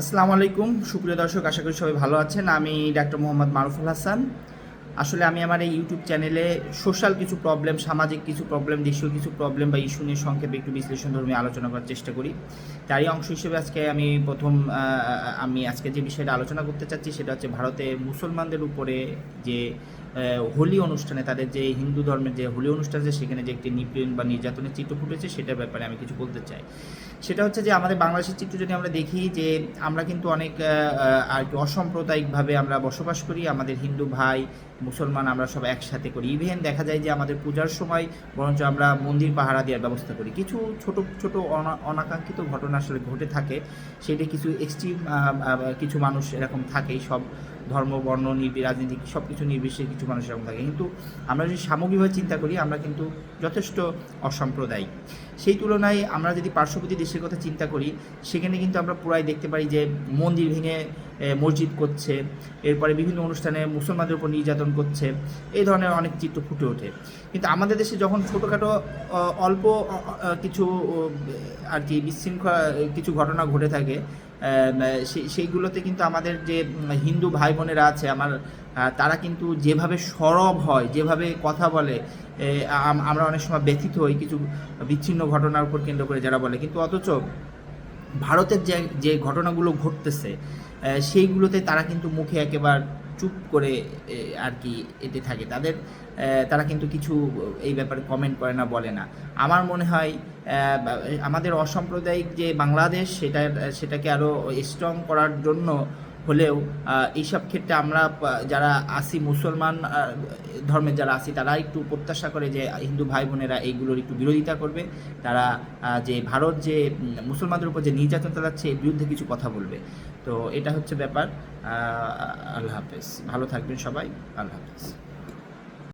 আসসালামু আলাইকুম। সুপ্রিয় দর্শক, আশা করি সবাই ভালো আছেন। আমি ডাক্তার মোহাম্মদ মারুফুল হাসান। আসলে আমি আমার এই ইউটিউব চ্যানেলে সোশ্যাল কিছু প্রবলেম, সামাজিক কিছু প্রবলেম, দেশীয় কিছু প্রবলেম বা ইস্যু নিয়ে সংক্ষেপে একটু বিশ্লেষণ ধর্মী আলোচনা করার চেষ্টা করি। তারই অংশ হিসেবে আজকে আমি প্রথম আমি আজকে যে বিষয়টা আলোচনা করতে চাচ্ছি সেটা হচ্ছে ভারতে মুসলমানদের উপরে যে হোলি অনুষ্ঠানে তাদের যে হিন্দু ধর্মের যে হোলি অনুষ্ঠান আছে, সেখানে যে একটি নিপীড়ন বা নির্যাতনের চিত্র ফুটেছে, সেটার ব্যাপারে আমি কিছু বলতে চাই। সেটা হচ্ছে যে আমাদের বাংলাদেশের চিত্র যদি আমরা দেখি যে আমরা কিন্তু অনেক আর কি অসাম্প্রদায়িকভাবে আমরা বসবাস করি, আমাদের হিন্দু ভাই, মুসলমান আমরা সব একসাথে করি। ইভেন দেখা যায় যে আমাদের পূজার সময় বরঞ্চ আমরা মন্দির পাহারা দেওয়ার ব্যবস্থা করি। কিছু ছোট ছোট অনা- অনাকাঙ্ক্ষিত ঘটনা আসলে ঘটে থাকে, সেটা কিছু এক্সট্রিম কিছু মানুষ এরকম থাকেই। সব ধর্ম, বর্ণ, নির্বি, রাজনীতি সব কিছু নির্বিশেষে কিছু মানুষ এরকম থাকে। কিন্তু আমরা যদি সামগ্রিকভাবে চিন্তা করি, আমরা কিন্তু যথেষ্ট অসাম্প্রদায়িক। সেই তুলনায় আমরা যদি পার্শ্ববর্তী দেশের কথা চিন্তা করি, সেখানে কিন্তু আমরা পুরাই দেখতে পারি যে মন্দির ভেঙে মসজিদ করছে, এরপরে বিভিন্ন অনুষ্ঠানে মুসলমানদের উপর নির্যাতন করছে এই ধরনের অনেক চিত্র ফুটে ওঠে। কিন্তু আমাদের দেশে যখন ছোটোখাটো অল্প কিছু আর কি বিশৃঙ্খলা, কিছু ঘটনা ঘটে থাকে সেইগুলোতে কিন্তু আমাদের যে হিন্দু ভাই বোনেরা আছে, আমার তারা কিন্তু যেভাবে সরব হয়, যেভাবে কথা বলে আমরা অনেক সময় ব্যথিত হই কিছু বিচ্ছিন্ন ঘটনার উপর কেন্দ্র করে যারা বলে। কিন্তু অথচ ভারতের যে যে ঘটনাগুলো ঘটতেছে সেইগুলোতে তারা কিন্তু মুখে একেবারে চুপ করে আর কি এতে থাকে। তাদের তারা কিন্তু কিছু এই ব্যাপারে কমেন্ট করে না, বলে না। আমার মনে হয় আমাদের অসাম্প্রদায়িক যে বাংলাদেশ সেটা সেটাকে আরও স্ট্রং করার জন্য হলেও এই এইসব ক্ষেত্রে আমরা যারা আসি মুসলমান ধর্মের যারা আসি তারা একটু প্রত্যাশা করে যে হিন্দু ভাই বোনেরা এইগুলোর একটু বিরোধিতা করবে। তারা যে ভারত যে মুসলমানদের উপর যে নির্যাতন চালাচ্ছে, এর বিরুদ্ধে কিছু কথা বলবে। তো এটা হচ্ছে ব্যাপার। আল্লাহ হাফেজ। ভালো থাকবেন সবাই। আল্লাহ হাফেজ।